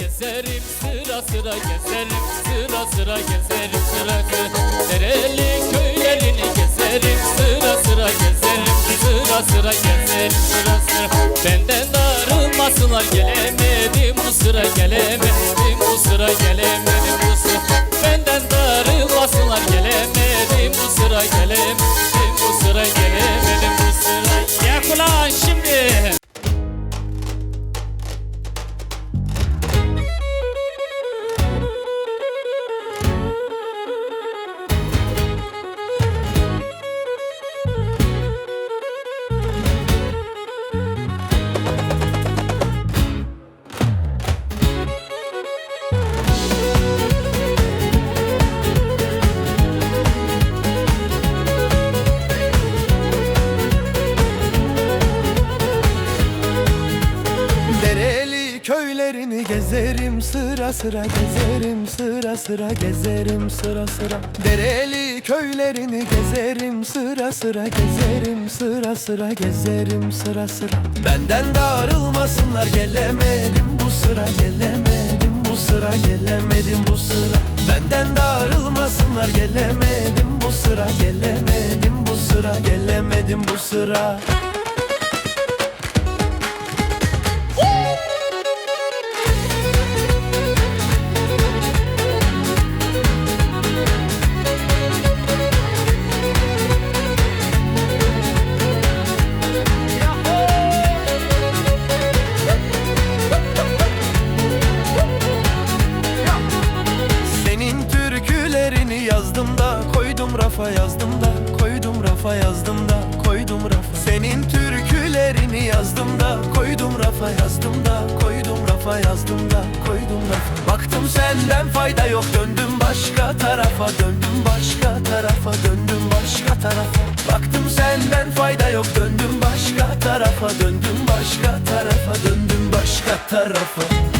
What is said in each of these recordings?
gezerim sıra sıra gezerim sıra sıra gezerim sıra sıra. Dereli köylerini gezerim sıra sıra gezerim sıra sıra gezerim sıra sıra. Benden darılmasınlar gelemedim bu sıra gelemedim bu sıra gelemedim bu sıra. Benden darılmasınlar gelemedim bu sıra gelemedim gezerim sıra sıra gezerim sıra sıra gezerim sıra sıra. Dereli köylerini gezerim sıra sıra gezerim sıra sıra gezerim sıra sıra. Benden darılmasınlar gelemedim bu sıra gelemedim bu sıra gelemedim bu sıra. Benden darılmasınlar gelemedim bu sıra gelemedim bu sıra gelemedim bu sıra. Senin koydum rafa yazdım da koydum rafa yazdım da koydum rafa. Senin türkülerini yazdım da koydum rafa yazdım da koydum rafa yazdım da koydum rafa. Baktım senden fayda yok döndüm başka tarafa döndüm başka tarafa döndüm başka tarafa. Baktım senden fayda yok döndüm başka tarafa döndüm başka tarafa döndüm başka tarafa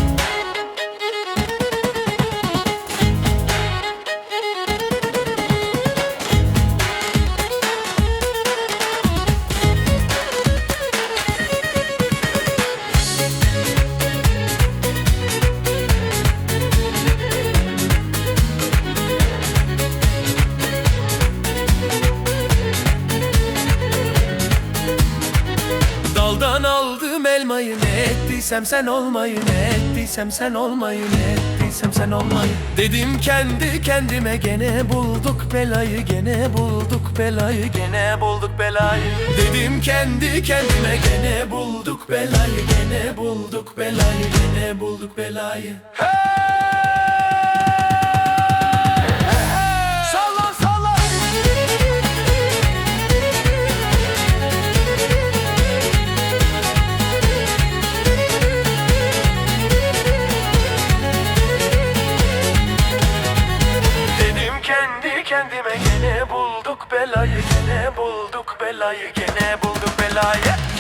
Daldan aldım elmayı ne ettiysem sen olmayı ne ettiysem sen olmayı ne ettiysem sen olmayı. Dedim kendi kendime gene bulduk belayı gene bulduk belayı gene bulduk belayı. Dedim kendi kendime gene bulduk belayı gene bulduk belayı gene bulduk belayı. Salla bulduk belayı gene bulduk belayı gene bulduk belayı